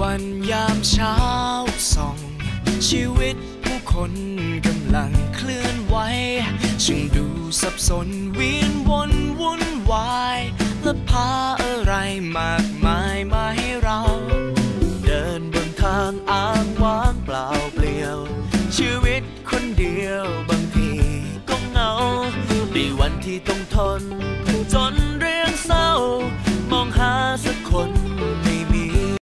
วันยามเช้าส่อง ชีวิตผู้คนกำลังเคลื่อนไหวจึงดูสับสนเวียนวนวุ่นวายและพาอะไรมากมายมาให้เรา เดินบนทางอ้างว้างเปล่าเปลี่ยว ชีวิตคนเดียวบางทีก็เหงาในวันที่ต้องทน